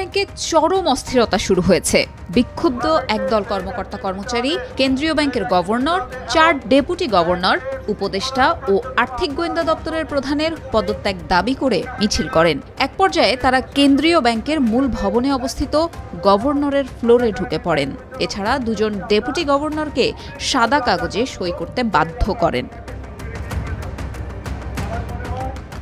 ব্যাংকে চরম অস্থিরতা শুরু হয়েছে। বিক্ষুব্ধ একদল কর্মকর্তা কর্মচারী, কেন্দ্রীয় ব্যাংকের গভর্নর, চার ডেপুটি গভর্নর, উপদেষ্টা ও আর্থিক গোয়েন্দা দপ্তরের প্রধানের পদত্যাগ দাবি করে মিছিল করেন। এক পর্যায়ে তারা কেন্দ্রীয় ব্যাংকের মূল ভবনে অবস্থিত গভর্নরের ফ্লোরে ঢুকে পড়েন। এছাড়া দুজন ডেপুটি গভর্নরকে সাদা কাগজে সই করতে বাধ্য করেন।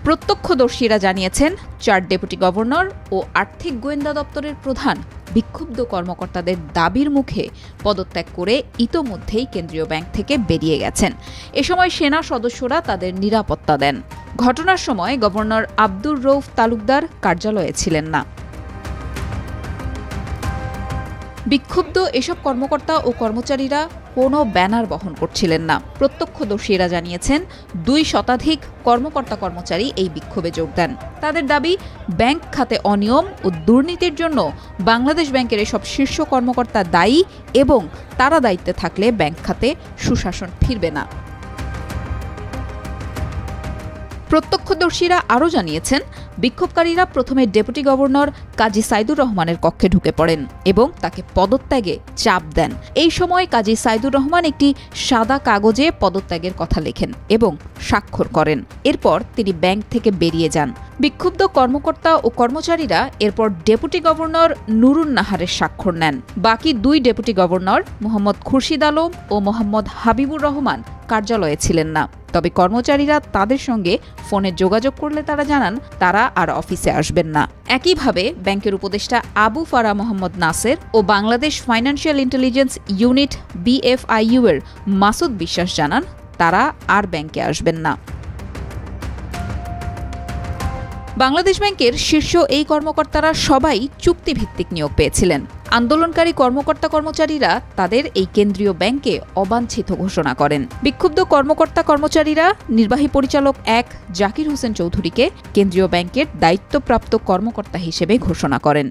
প্রত্যক্ষদর্শীরা জানিয়েছেন, চার ডেপুটি গভর্নর ও আর্থিক গোয়েন্দা দপ্তরের প্রধান বিক্ষুব্ধ কর্মকর্তাদের দাবির মুখে পদত্যাগ করে ইতোমধ্যেই কেন্দ্রীয় ব্যাংক থেকে বেরিয়ে গেছেন। এ সময় সেনা সদস্যরা তাদের নিরাপত্তা দেন। ঘটনার সময় গভর্নর আব্দুর রৌফ তালুকদার কার্যালয়ে ছিলেন না। বিক্ষুব্ধ এসব কর্মকর্তা ও কর্মচারীরা কোনো ব্যানার বহন করছিলেন না। প্রত্যক্ষদর্শীরা জানিয়েছেন, দুই শতাধিক কর্মকর্তা কর্মচারী এই বিক্ষোভে যোগ দেন। তাদের দাবি, ব্যাংক খাতে অনিয়ম ও দুর্নীতির জন্য বাংলাদেশ ব্যাংকের এসব শীর্ষ কর্মকর্তা দায়ী এবং তারা দায়িত্বে থাকলে ব্যাংক খাতে সুশাসন ফিরবে না। প্রত্যক্ষদর্শীরা আরও জানিয়েছেন বিক্ষোভকারীরা প্রথমে ডেপুটি গভর্নর কাজী সাইদুর রহমানের কক্ষে ঢুকে পড়েন এবং তাকে পদত্যাগে চাপ দেন। এই সময় কাজী সাইদুর রহমান একটি সাদা কাগজে পদত্যাগের কথা লেখেন এবং স্বাক্ষর করেন। এরপর তিনি ব্যাংক থেকে বেরিয়ে যান। বিক্ষুব্ধ কর্মকর্তা ও কর্মচারীরা এরপর ডেপুটি গভর্নর নুরুন নাহারের স্বাক্ষর নেন। বাকি দুই ডেপুটি গভর্নর মোহাম্মদ খুরশিদ আলম ও মোহাম্মদ হাবিবুর রহমান কার্যালয়ে ছিলেন না। তবে কর্মচারীরা তাদের সঙ্গে ফোনে যোগাযোগ করলে তারা জানান, তারা আর অফিসে আসবেন না। একইভাবে ব্যাংকের উপদেষ্টা আবু ফারা মোহাম্মদ নাসের ও Bangladesh financial intelligence unit BFIU এর মাসুদ বিশ্বাস জানান, তারা আর ব্যাংকে আসবেন না। বাংলাদেশ ব্যাংকের শীর্ষ এই কর্মকর্তারা সবাই চুক্তিভিত্তিক নিয়োগ পেয়েছিলেন। আন্দোলনকারী কর্মকর্তা কর্মচারীরা তাদের এই কেন্দ্রীয় ব্যাংকে অবাঞ্ছিত ঘোষণা করেন। বিক্ষুব্ধ কর্মকর্তা কর্মচারীরা, নির্বাহী পরিচালক এক, জাকির হোসেন চৌধুরীকে কেন্দ্রীয় ব্যাংকের দায়িত্বপ্রাপ্ত কর্মকর্তা হিসেবে ঘোষণা করেন।